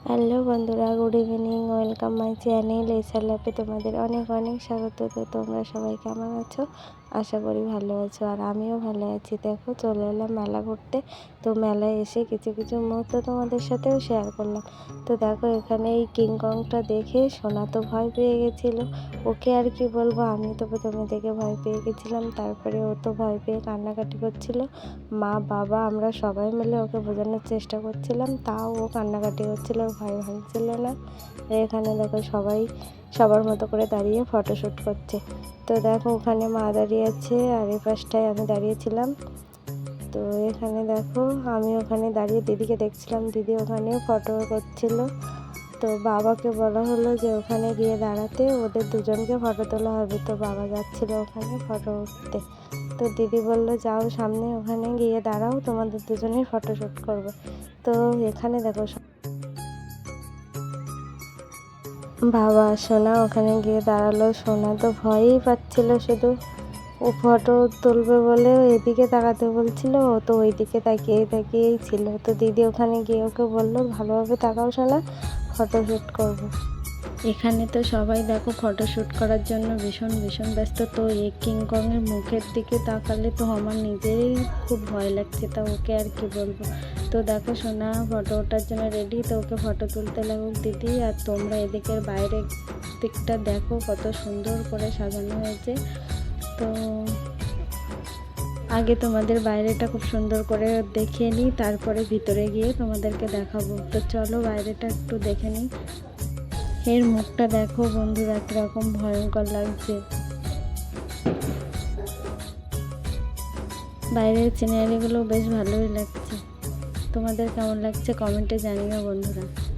Hello বন্ধুরা, good evening, welcome my channel SR ল্যাপে তোমাদের অনেক অনেক স্বাগত। তো তোমরা সবাই কেমন আছো? আশা করি ভালো আছো আর আমিও ভালো আছি। দেখো, চলে এলাম মেলা ঘুরতে। তো মেলায় এসে কিছু কিছু মুহূর্ত তোমাদের সাথেও শেয়ার করলাম। তো দেখো, এখানে এই কিংকংটা দেখে সোনা তো ভয় পেয়ে গেছিল। ওকে আর কি বলব? আমি তো প্রথমে দেখে ভয় পেয়ে গেছিলাম। তারপরে ও তো ভয় পেয়ে কান্নাকাটি করছিল। মা, বাবা, আমরা সবাই মিলে ওকে বোঝানোর চেষ্টা করছিলাম। তাও ও কান্নাকাটি করছিল, ভয় ভাঙছিল না। এখানে দেখো সবাই সবার মতো করে দাঁড়িয়ে ফটোশ্যুট করছে। তো দেখো, ওখানে মা দাঁড়িয়ে আছে আর এই পাশটায় আমি দাঁড়িয়েছিলাম। তো এখানে দেখো, আমি ওখানে দাঁড়িয়ে দিদিকে দেখছিলাম। দিদি ওখানে ফটো করছিল। তো বাবাকে বলা হলো যে ওখানে গিয়ে দাঁড়াতে, ওদের দুজনকে ফটো তোলা হবে। তো বাবা যাচ্ছিল ওখানে ফটো উঠতে। তো দিদি বলল, যাও সামনে ওখানে গিয়ে দাঁড়াও, তোমাদের দুজনেই ফটোশ্যুট করব। তো এখানে দেখো বাবা সোনা ওখানে গিয়ে দাঁড়াল। সোনা তো ভয়ই পাচ্ছিল, শুধু ও ফটো তুলবে বলে এদিকে তাকাতে বলছিল, ও তো ওইদিকে তাকিয়ে তাকিয়েই ছিল। তো দিদি ওখানে গিয়ে ওকে বলল, ভালোভাবে তাকাও সোনা ফটোশ্যুট করব। এখানে তো সবাই দেখো ফটোশ্যুট করার জন্য ভীষণ ভীষণ ব্যস্ত। তো এই কিংকংয়ের মুখের দিকে তাকালে তো আমার নিজেরই খুব ভয় লাগছে, তা ওকে আর কি বলব? তো দেখো সোনা ফটো ওঠার জন্য রেডি তো ওকে ফটো তুলতে লাগুক দিদি, আর তোমরা এদিকের বাইরের দিকটা দেখো কত সুন্দর করে সাজানো হয়েছে। তো আগে তোমাদের বাইরেটা খুব সুন্দর করে দেখিয়ে নিই, তারপরে ভিতরে গিয়ে তোমাদেরকে দেখাবো। তো চলো বাইরেটা একটু দেখে নিই। এর মুখটা দেখো বন্ধুরা, কীরকম ভয়ঙ্কর লাগছে। বাইরের সিনারিগুলো বেশ ভালোই লাগছে। তোমাদের কেমন লাগছে কমেন্টে জানিও বন্ধুরা।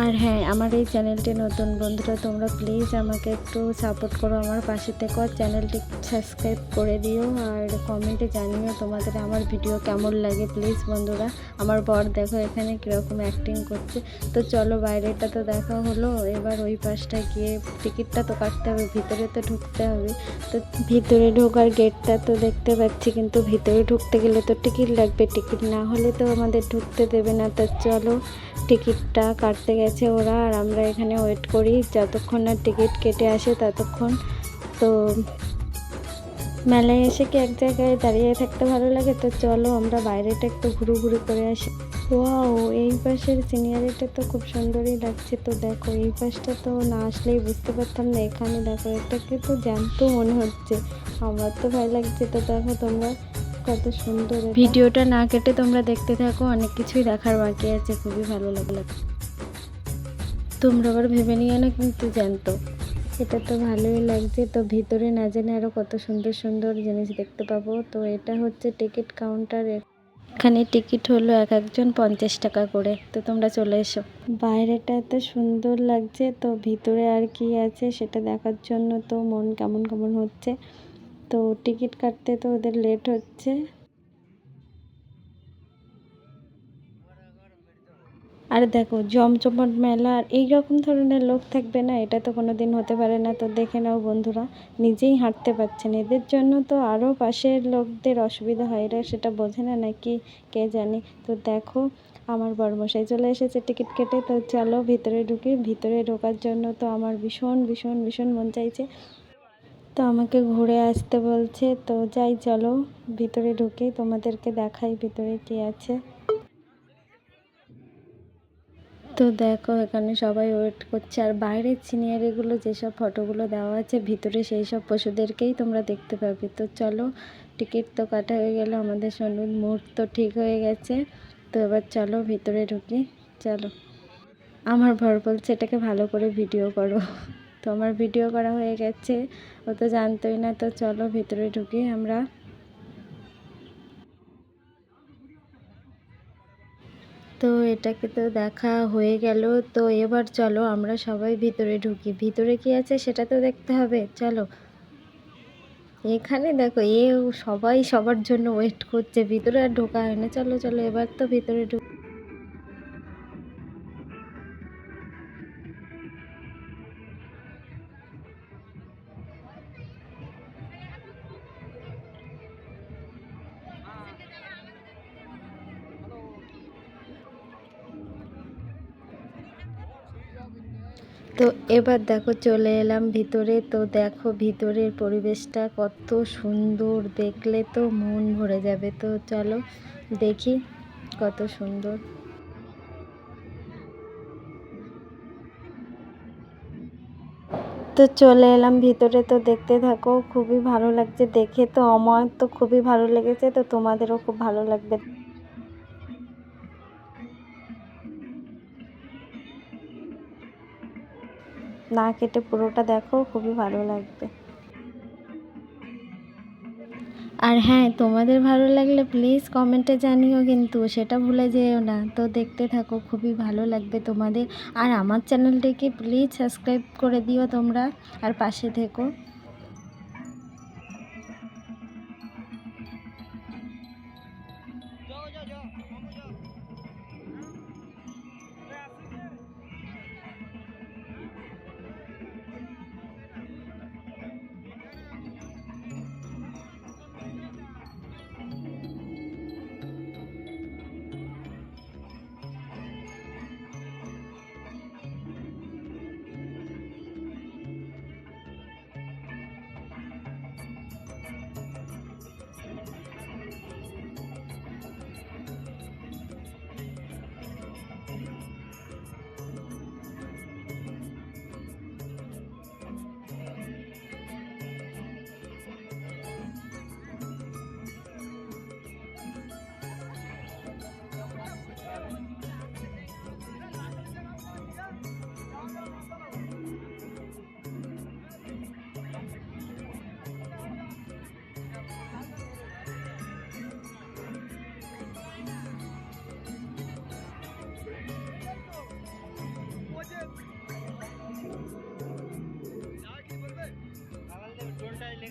আর হ্যাঁ আমার এই চ্যানেলটি নতুন বন্ধুরা, তোমরা প্লিজ আমাকে একটু সাপোর্ট করো আমার পাশে থেকো চ্যানেলটি সাবস্ক্রাইব করে দিও আর কমেন্টে জানিও তোমাদের আমার ভিডিও কেমন লাগে প্লিজ বন্ধুরা। আমার বর দেখো এখানে কীরকম অ্যাক্টিং করছে। তো চলো বাইরেটা তো দেখা হলো, এবার ওই পাশটা গিয়ে টিকিটটা তো কাটতে হবে, ভিতরে তো ঢুকতে হবে। তো ভিতরে ঢোকার গেটটা তো দেখতে পাচ্ছি, কিন্তু ভিতরে ঢুকতে গেলে তো টিকিট লাগবে। টিকিট না হলে তো আমাদের ঢুকতে দেবে না, তো চলো টিকিটটা কাটতে গেছে ওরা আর আমরা এখানে ওয়েট করি। যতক্ষণ না টিকিট কেটে আসে ততক্ষণ। তো মেলায় এসে কি এক জায়গায় দাঁড়িয়ে থাকতে ভালো লাগে? তো চলো আমরা বাইরেটা একটু ঘুরু ঘুরু করে আসি। ওয়াও এই পাশের সিনিয়রিটা তো খুব সুন্দরই লাগছে। তো দেখো, এই পাশটা তো না আসলেই বুঝতে পারতাম না। এখানে দেখো এটাকে তো জ্যান্ত মনে হচ্ছে। আমার তো ভয় লাগছে। তো দেখো তোমরা কত সুন্দর ভিডিওটা না কেটে তোমরা দেখতে থাকো। অনেক কিছুই দেখার বাকি আছে। খুবই ভালো লাগল। তোমরা আবার ভেবে নিও না কিন্তু জানতো। এটা তো ভালোই লাগছে। তো ভিতরে না জানি আরও কত সুন্দর সুন্দর জিনিস দেখতে পাবো। তো এটা হচ্ছে টিকিট কাউন্টার। এখানে টিকিট হলো এক একজন পঞ্চাশ টাকা করে। তো তোমরা চলে এসো। বাইরেটা এত সুন্দর লাগছে। তো ভিতরে আর কি আছে সেটা দেখার জন্য তো মন কেমন কেমন হচ্ছে। তো টিকিট কাটতে তো ওদের লেট হচ্ছে। আর দেখো, জমজমাট মেলা আর এইরকম ধরনের লোক থাকবে না, এটা তো কোনো দিন হতে পারে না। তো দেখে নাও বন্ধুরা, নিজেই হাঁটতে পারছেন। এদের জন্য তো আরও পাশের লোকদের অসুবিধা হয়, এরা সেটা বোঝে না নাকি কে জানে। তো দেখো, আমার বর্মশাই চলে এসেছে টিকিট কেটে, তো চলো ভিতরে ঢুকি। ভিতরে ঢোকার জন্য তো আমার ভীষণ ভীষণ ভীষণ মন চাইছে। তো আমাকে ঘুরে আসতে বলছে, তো যাই চলো ভিতরে ঢুকে, তোমাদেরকে দেখাই ভিতরে কি আছে। তো দেখো, এখানে সবাই ওয়েট করছে। আর বাইরের সিনিয়ারিগুলো যেসব ফটোগুলো দেওয়া আছে, ভিতরে সেই সব পশুদেরকেই তোমরা দেখতে পাবে। তো চলো টিকিট তো কাটা হয়ে গেল, আমাদের সন্ধ্যে মুহূর্ত ঠিক হয়ে গেছে। তো এবার চলো, ভিতরে ঢুকি। চলো। আমার ভর বলছে, এটাকে ভালো করে ভিডিও করো। তো আমার ভিডিও করা হয়ে গেছে। ও তো জানতোই না, তো চলো ভিতরে ঢুকি আমরা। তো এটাকে তো দেখা হয়ে গেল। তো এবার চলো আমরা সবাই ভিতরে ঢুকি। ভিতরে কি আছে সেটা তো দেখতে হবে। চলো। এখানে দেখো, এ সবাই সবার জন্য ওয়েট করছে। ভিতরে আর ঢোকা হয় না। চলো চলো, এবার তো ভিতরে ঢুক তো এবার দেখো চলে এলাম ভিতরে। তো দেখো ভিতরের পরিবেশটা কত সুন্দর। দেখলে তো মন ভরে যাবে। তো চলো দেখি কত সুন্দর। তো চলে এলাম ভিতরে। তো দেখতে থাকো, খুবই ভালো লাগছে। দেখে তো আমার তো খুবই ভালো লেগেছে। তো তোমাদেরও খুব ভালো লাগবে। না কেটে পুরোটা দেখো, খুবই ভালো লাগবে। আর হ্যাঁ তোমাদের ভালো লাগলে প্লিজ কমেন্টে জানিও কিন্তু, সেটা ভুলে যেও না। তো দেখতে থাকো, খুবই ভালো লাগবে তোমাদের। আর আমার চ্যানেলটিকে প্লিজ সাবস্ক্রাইব করে দিও তোমরা, আর পাশে থেকো।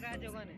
লেখা আছে ওখানে ডু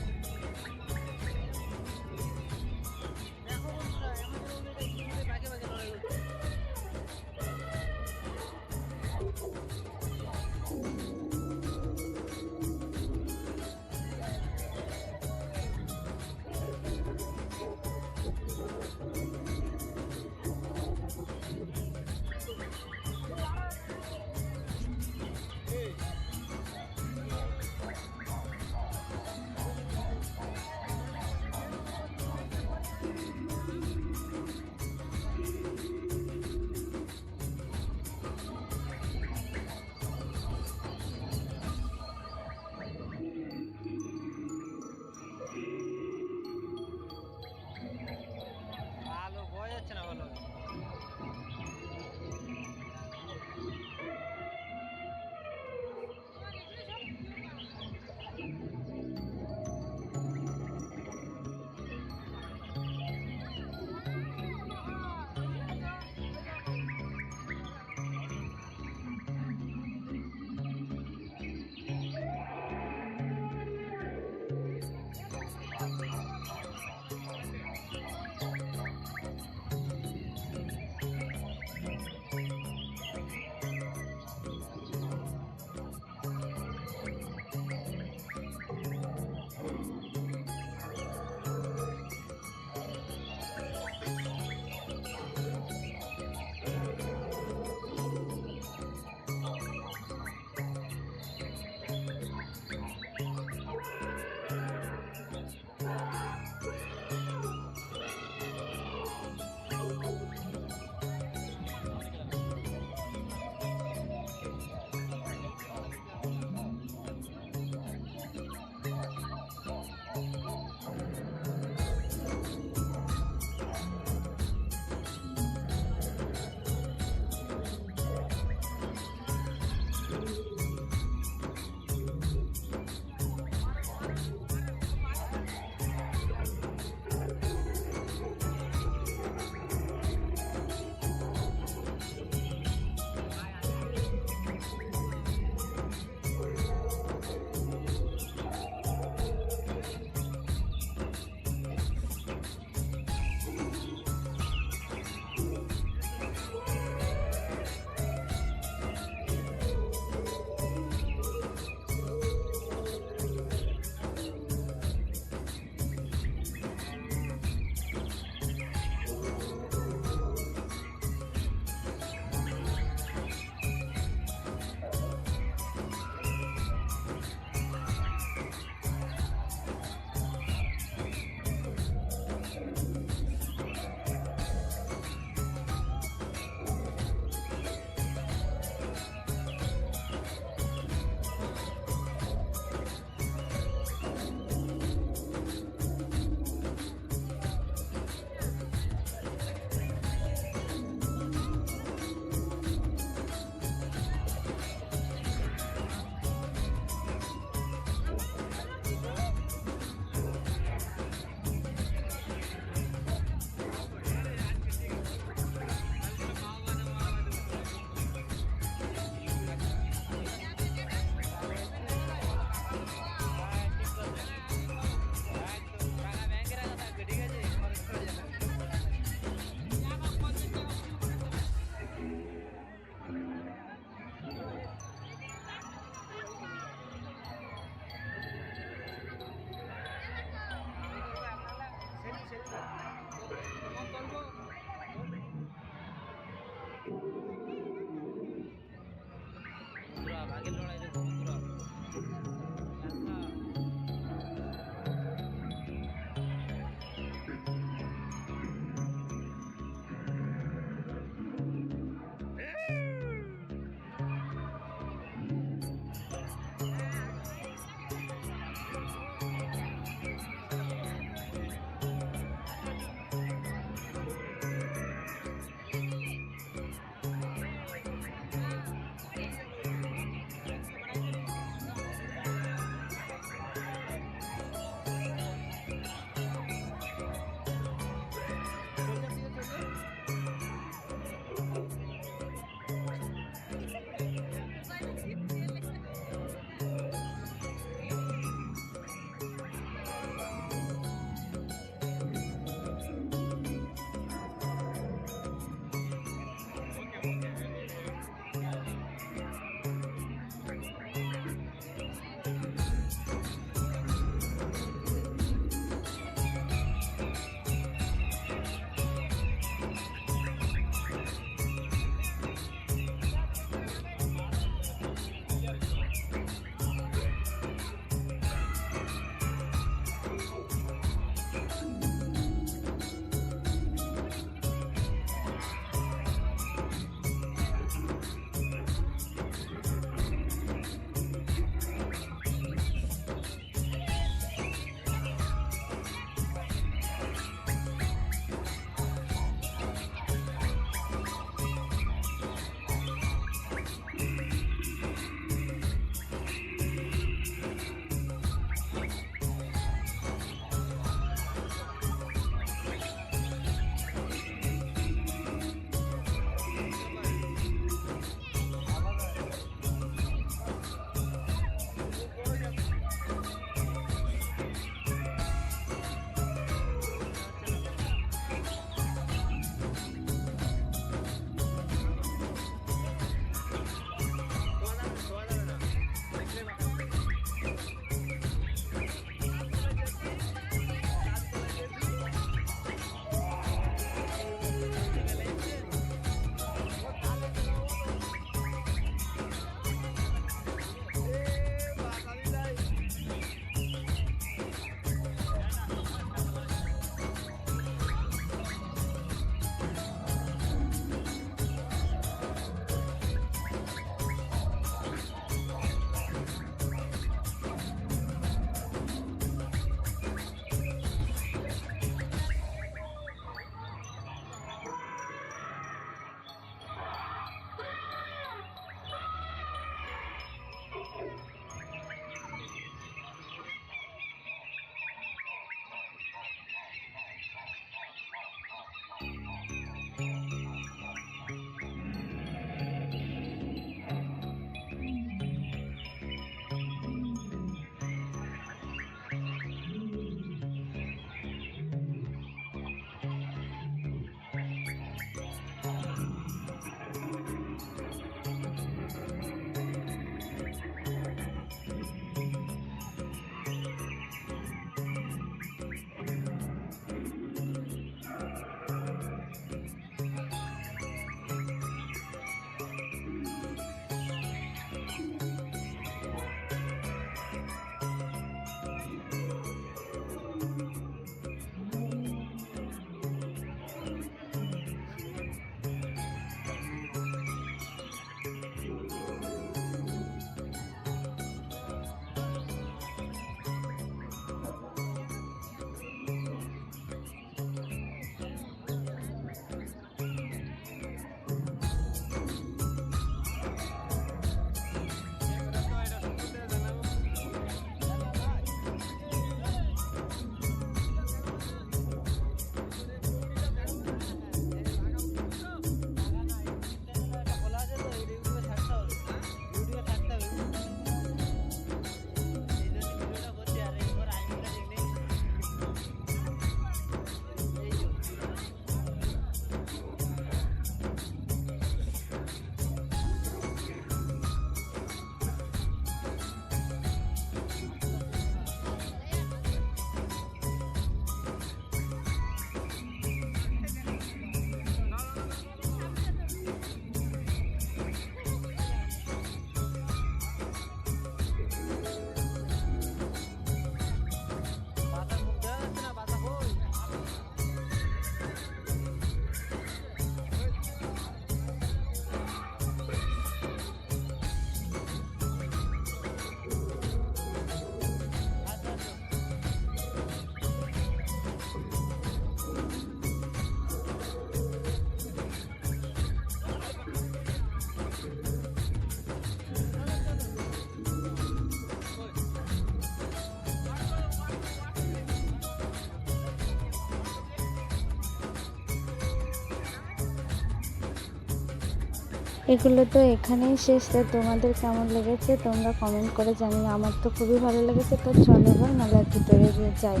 এগুলো তো এখানেই শেষ। তো তোমাদের কেমন লেগেছে? তোমরা কমেন্ট করে জানিও। আমার তো খুবই ভালো লেগেছে। তো চলো এবার মেলার ভিতরে যাই।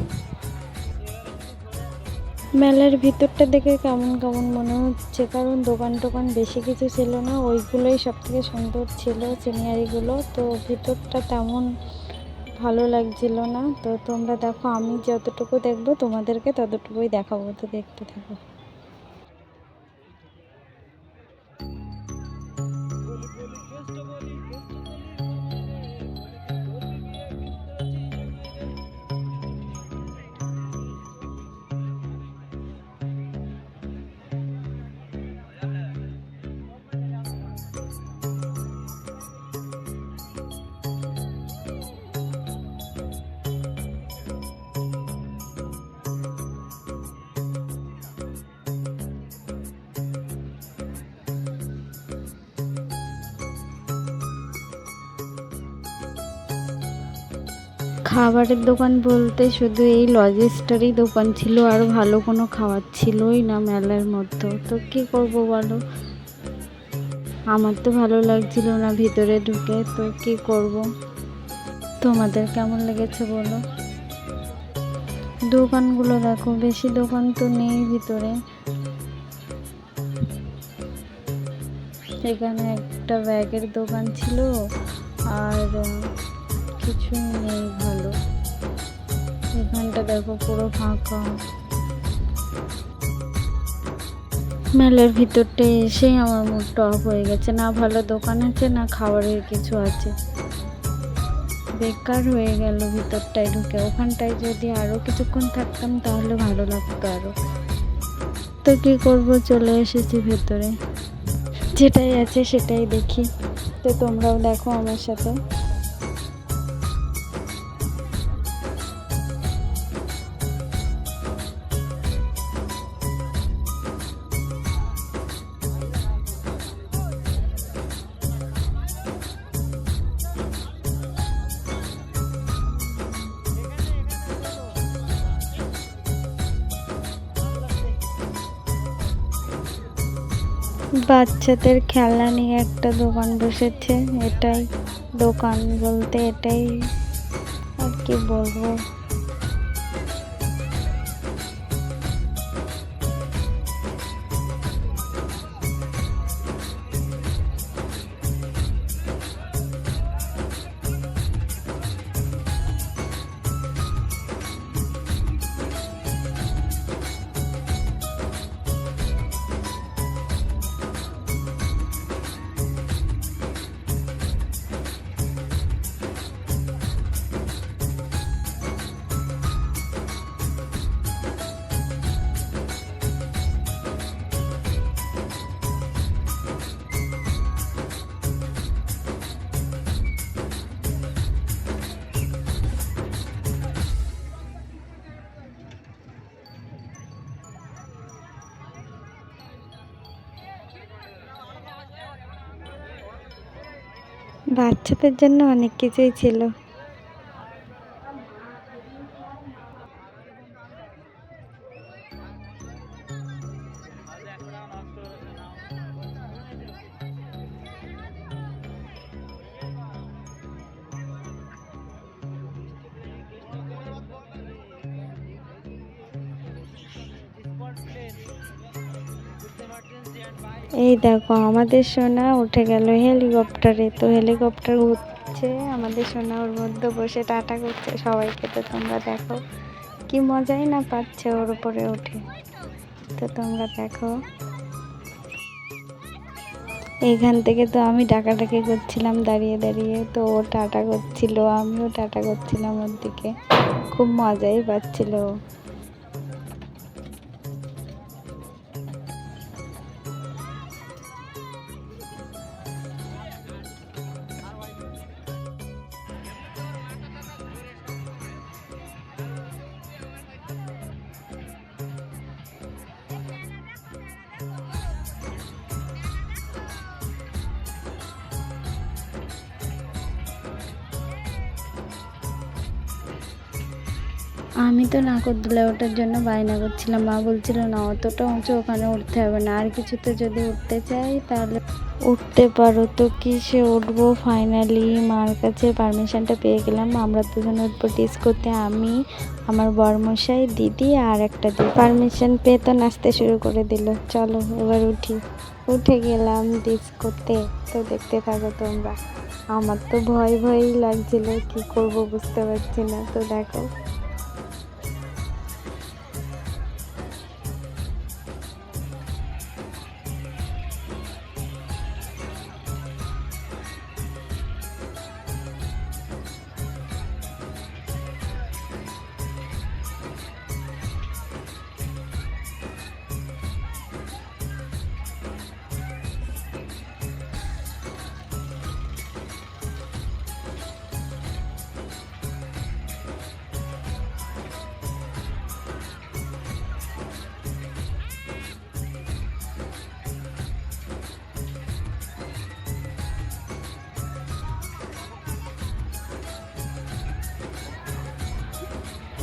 মেলার ভিতরটা দেখে কেমন কেমন মনে হচ্ছে? কারণ দোকান টোকান বেশি কিছু ছিল না। ওইগুলোই সব থেকে সুন্দর ছিল সিনারিগুলো তো ভিতরটা তেমন ভালো লাগছিল না। তো তোমরা দেখো, আমি যতটুকু দেখব, তোমাদেরকে ততটুকুই দেখাবো। তো দেখতে থাকো। খাবারের দোকান বলতে শুধু এই লজেসটারই দোকান ছিল আর ভালো কোনো খাবার ছিলই না মেলার মধ্যে। তো কি করব বলো? আমার তো ভালো লাগছিল না ভিতরে ঢুকে, তো কি করব? তোমাদের কেমন লেগেছে বলো? দোকানগুলো দেখো, বেশি দোকান তো নেই ভিতরে। এখানে একটা ব্যাগের দোকান ছিল আর কিছুই নেই, ভালো। এখানটা দেখো পুরো ফাঁকা। মেলার ভিতরটা এসেই আমার মুডটা অফ হয়ে গেছে। না ভালো দোকান আছে, না খাবারের কিছু আছে। বেকার হয়ে গেল ভিতরটায় ঢুকে। ওখানটায় যদি আরও কিছুক্ষণ থাকতাম, তাহলে ভালো লাগতো আরও তো কী করব, চলে এসেছি ভেতরে। যেটাই আছে সেটাই দেখি। তো তোমরাও দেখো আমার সাথে। বাচ্চাদের খেলা নিয়ে একটা দোকান বসেছে এটাই দোকান বলতে এটাই আর কি বলব। বাচ্চাদের জন্য অনেক কিছুই ছিল। এই দেখো, আমাদের সোনা উঠে গেল হেলিকপ্টারে। তো হেলিকপ্টার উঠছে, আমাদের সোনা ওর মধ্যে বসে টাটা করছে সবাইকে। তো তোমরা দেখো, কি মজাই না পাচ্ছে ওর উপরে উঠে। তো তোমরা দেখো। এইখান থেকে তো আমি ডাকাডাকি করছিলাম, দাঁড়িয়ে দাঁড়িয়ে। তো ও টাটা করছিল, আমিও টাটা করছিলাম ওর দিকে। খুব মজাই পাচ্ছিল আমি তো নাগরদোলা ওঠার জন্য বায়না করছিলাম। মা বলছিল, না, অতটা উঁচু ওখানে উঠতে হবে না। আর কিছুতে যদি উঠতে চাই তাহলে উঠতে পারো তো কিসে উঠবো? ফাইনালি মার কাছে পারমিশনটা পেয়ে গেলাম। আমরা দুজন উঠবো টিস করতে আমি, আমার বরমশাই, দিদি আর একটা দিদি। পারমিশন পেয়ে তো নাচতে শুরু করে দিল। চলো, এবার উঠি। উঠে গেলাম ডিস করতে তো দেখতে থাকো তোমরা। আমার তো ভয় ভয়ই লাগছিল। কি করব বুঝতে পারছি না। তো দেখো।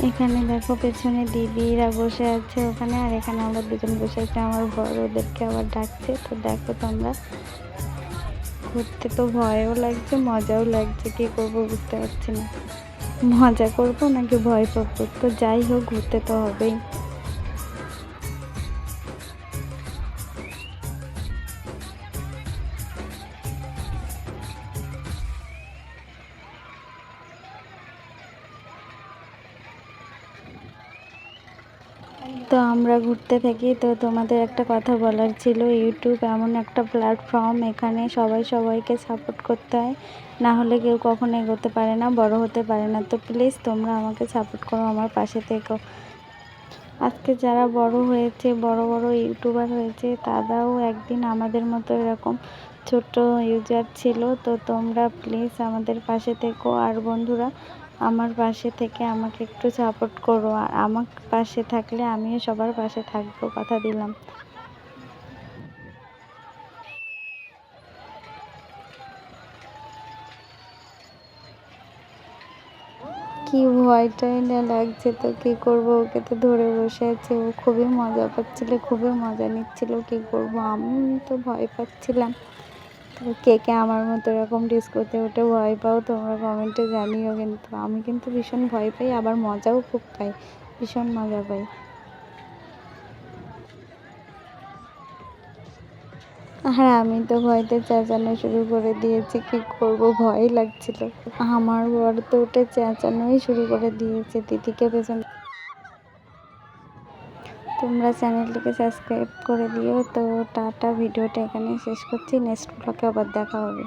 এখানে দেখো পেছনে দিদিরা বসে আছে ওখানে, আর এখানে আমরা দুজন বসে আছে। আমার বড় ওদেরকে আবার ডাকছে, তো দেখো তোমরা। ঘুরতে তো ভয়ও লাগছে, মজাও লাগছে, কি করব বুঝতে পারছি না। মজা করব নাকি ভয় পাবো? তো যাই হোক, ঘুরতে তো হবেই। আমরা ঘুরতে থাকি, তো তোমাদের একটা কথা বলার ছিল ইউটিউব এমন একটা প্ল্যাটফর্ম এখানে সবাই সবাইকে সাপোর্ট করতে হয়। না হলে কেউ কখনো এগোতে পারে না, বড় হতে পারে না। তো প্লিজ তোমরা আমাকে সাপোর্ট করো, আমার পাশে থেকো। আজকে যারা বড় হয়েছে, বড় বড় ইউটিউবার হয়েছে, তারাও একদিন আমাদের মতো এরকম ছোট ইউজার ছিল। তো তোমরা প্লিজ আমাদের পাশে থেকো। আর বন্ধুরা আমার পাশে থেকে আমাকে একটু সাপোর্ট করো। আর আমার পাশে থাকলে আমিও সবার পাশে থাকব, কথা দিলাম। কি ভয়টাই না লাগছে তো, কি করব? ওকে তো ধরে বসে আছে। ও খুবই মজা পাচ্ছিল, খুবই মজা নিচ্ছিল, কি করব? আমি তো ভয় পাচ্ছিলাম। কে কে আমার মতো এরকম ডিস্কোতে উঠে ভয় পাও, তোমরা কমেন্টে জানিও কিন্তু। আমি কিন্তু ভীষণ ভয় পাই, আবার মজাও খুব পাই, ভীষণ মজা পাই। আর আমি তো ভয়তে চেঁচানো শুরু করে দিয়েছি, কি করব? ভয় লাগছিল। আমার বর তো উঠে চেঁচানোই শুরু করে দিয়েছে দিদিকে পেছন তোমরা চ্যানেলটিকে সাবস্ক্রাইব করে দিও। তো টাটা, ভিডিওটা এখানে শেষ করছি। নেক্সট ব্লগে আবার দেখা হবে।